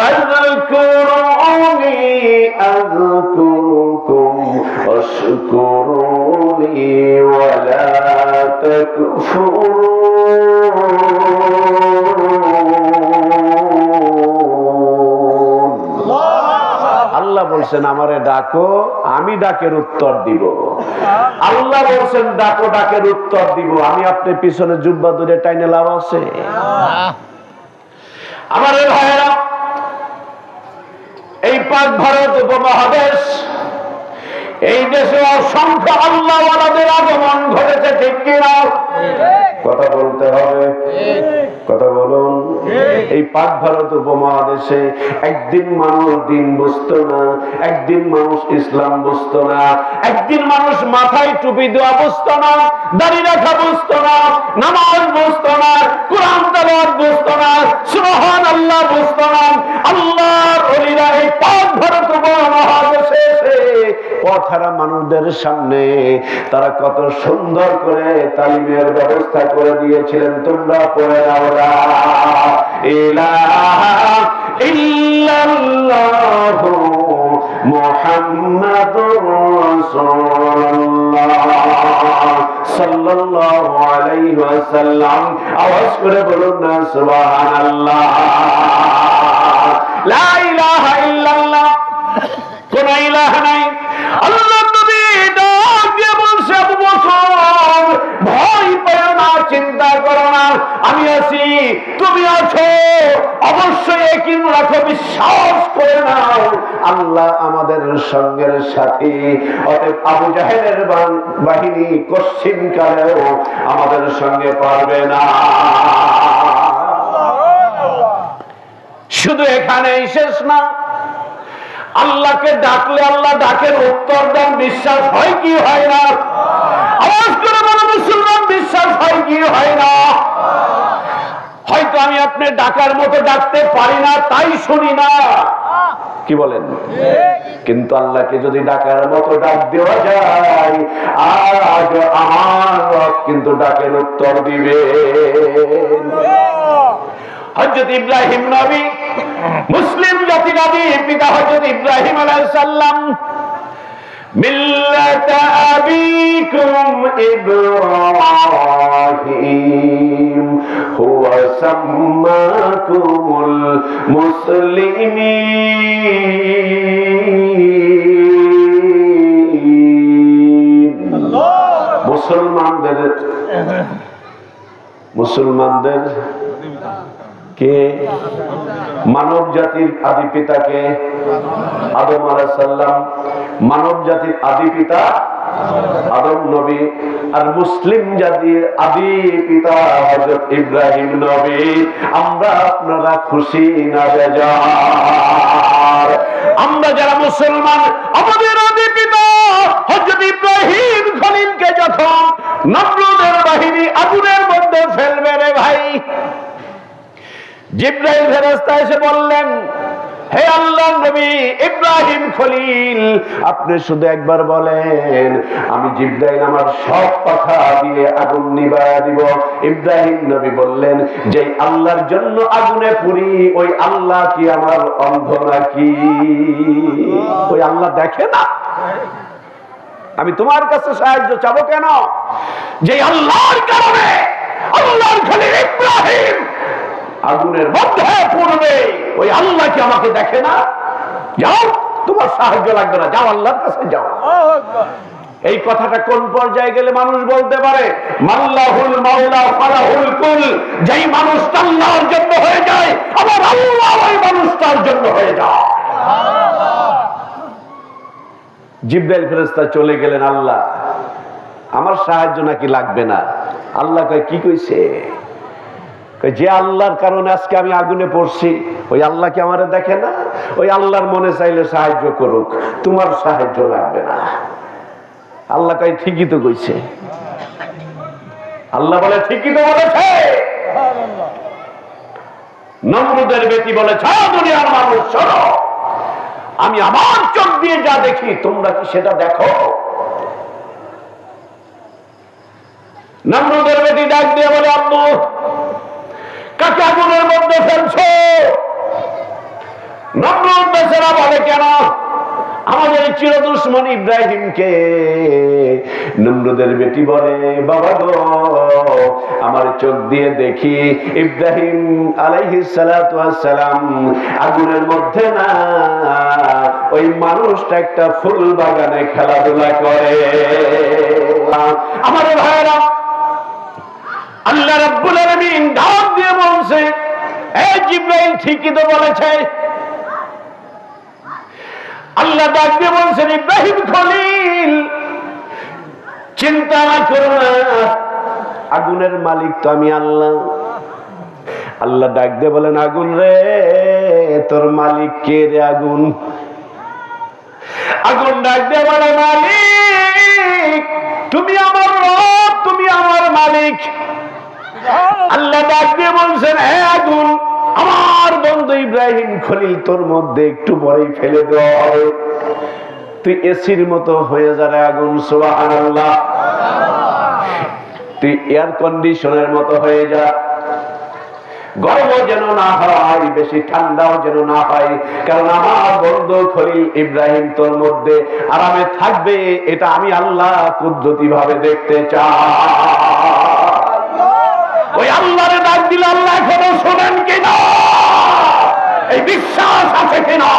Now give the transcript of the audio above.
فاذكروني أذكركم واشكروني ولا تكفرون আল্লাহ বলছেন আমারে ডাকো আমি ডাকের উত্তর দিব আল্লাহ বলছেন ডাকো ডাকের উত্তর দিব আমি আপনি পিছনে জুব্বা দূরে টাইনে লাভ আছে আমার এই ভাইয়েরা এই পাক ভারত উপমহাদেশ, এই দেশে অসংখ্য আল্লাহওয়ালাদের আগমন ঘটেছে, ঠিক কিনা? কথা বলতে হবে। কথা বলুন। এই পাক ভারত উপমহাদেশে একদিন মানুষ দিন বুঝতো না, একদিন মানুষ ইসলাম বুঝতো না, একদিন মানুষ মাথায় টুপি দেওয়া বুঝতো না, দাড়ি রাখা বুঝতো না, নামাজ বুঝতো না, কোরআন বুঝতো না সুবহান আল্লাহ বুঝতো না, আল্লাহর পথারা মানুষদের সামনে তারা কত সুন্দর করে তালিমের ব্যবস্থা করে দিয়েছিলেন, তোমরা পড়ে নাও আওয়াজ করে বলুন না ইল্লাল্লাহ। কোন ইলাহ নাই। আমি আছি, তুমি আছো। অবশ্যই একই রাখো, বিশ্বাস করে নাও। আল্লাহ আমাদের সঙ্গের সাথী। অতএব আবু জাহেলের বাহিনী কশ্চিন কালেও আমাদের সঙ্গে পারবে না। শুধু এখানেই শেষ না। আল্লাহকে ডাকলে আল্লাহ ডাকের উত্তর দেন, বিশ্বাস হয় কি হয় না? আওয়াজ করে বলো, মুসলমান, বিশ্বাস হয় কি হয় না? হয়তো আমি আপনি ডাকার মতো ডাকতে পারি না, তাই শুনি না। কি বলেন? কিন্তু আল্লাহকে যদি ডাকার মতো ডাক দেওয়া যায়, আজ আমার কিন্তু ডাকের উত্তর দিবে। হজরত ইব্রাহিম নবী, মুসলিম জাতি আদি পিতা হজরত ইব্রাহিম আলাইসাল্লাম মিল্লাত আবিকুম ইব্রাহিম। সাম্মাকুমুল মুসলিমিন মুসলমানদের মুসলমানদের কে? মানব জাতির আদি পিতাকে আদম আলাইসাল্লাম মানব জাতির আদি পিতা আদম নবী আর মুসলিম জাতির আদি পিতা হযরত ইব্রাহিম নবী। আমরা আপনারা খুশি না বেজার? আমরা যারা মুসলমান, আমাদের আদি পিতা হযরত ইব্রাহিম খলিলকে যখন নমরুদের বাহিনী আগুনের মধ্যে ফেলবে রে ভাই, জিব্রাইল ফেরেশতা এসে বললেন হে আল্লাহ নবী ইব্রাহিম খলিল আপনি শুধু একবার বলেন আমি জিব্রাইল আমার সব কথা দিয়ে আগুন নিবায়া দিব। ইব্রাহিম নবী বললেন যে আল্লাহর জন্য আগুনে পুরি ওই আল্লাহ কি আমার অন্ধ নাকি? ওই আল্লাহ দেখে না। আমি তোমার কাছে সাহায্য চাবো কেন? যে আল্লাহর কারণে আল্লাহর খলিল ইব্রাহিম আগুনের মধ্যে পড়বে। ওই আল্লাহ কি আমাকে দেখে না? যাও, তোমার সাহায্য লাগবে না। যাও, আল্লাহর কাছে যাও। এই কথাটা কোন পর্যায়ে গেলে মানুষ বলতে পারে? জন্য হয়ে যায়, আবার আল্লাহ ওই মানুষটার জন্য হয়ে যায়। চলে গেলেন, আল্লাহ, আমার সাহায্য নাকি লাগবে না? আল্লাহ কয়, কি কইছে? যে আল্লাহর কারণে আজকে আমি আগুনে পড়ছি ওই আল্লাহ আমারে দেখে না? ওই আল্লাহর মনে চাইলে সাহায্য করুক তোমার সাহায্য লাগবে না। আল্লাহ কয় ঠিকই তো কইছে। আল্লাহ বলে ঠিকই তো বলেছে। নমরুদের বেটি বলেছে "হ্যাঁ, দুনিয়ার মানুষ শোনো। আমি আমার চোখ দিয়ে যা দেখি তোমরা কি সেটা দেখো? নমরুদের বেটি ডাক দিয়ে বলে আব্বু কাকে আগুনের মধ্যে ফেলছো। নমরুদ বেচারা বলে, কেন? আমাদের চিরদুশ্মন ইব্রাহিমকে। নমরুদের বেটি বলে, বাবা গো, আমার চোখ দিয়ে দেখি ইব্রাহিম আলাইহিস সালাতু সালাম আগুনের মধ্যে না। ওই মানুষটা একটা ফুল বাগানে খেলাধুলা করে। আমাদের ভাইরা আল্লাহ রাব্বুল আলামিন ডাক দিয়ে বলছে এই জিব্রাইল, ঠিকই তো বলেছে। আল্লাহ ডাক দিয়ে বলছেন, ইব্রাহিম খলিল, চিন্তা না করো না, আগুনের মালিক তো আমি আল্লাহ। আল্লাহ ডাক দিয়ে বলেন, আগুন রে, তোর মালিক কে রে আগুন? আগুন ডাক দিয়ে বলে, মালিক, তুমি আমার রব, তুমি আমার মালিক। আল্লাহ দিয়ে বলছেন, হে আগুন আমার বন্ধু ইব্রাহিম খলিল তোর মধ্যে একটু পরেই ফেলে দেওয়া তুই এসির মতো হয়ে যাবে আগুন সোহান আল্লাহ তুই এয়ার কন্ডিশনের মতো হয়ে যা। গরমও যেন না হয়, বেশি ঠান্ডাও যেন না হয়, কারণ আমার বন্ধু খলিল ইব্রাহিম তোর মধ্যে আরামে থাকবে, এটা আমি আল্লাহ কুদরতি ভাবে দেখতে চাই। আল্লাহরে ডাক দিলে আল্লাহ এখনও শোনেন কিনা? এই বিশ্বাস আছে কিনা?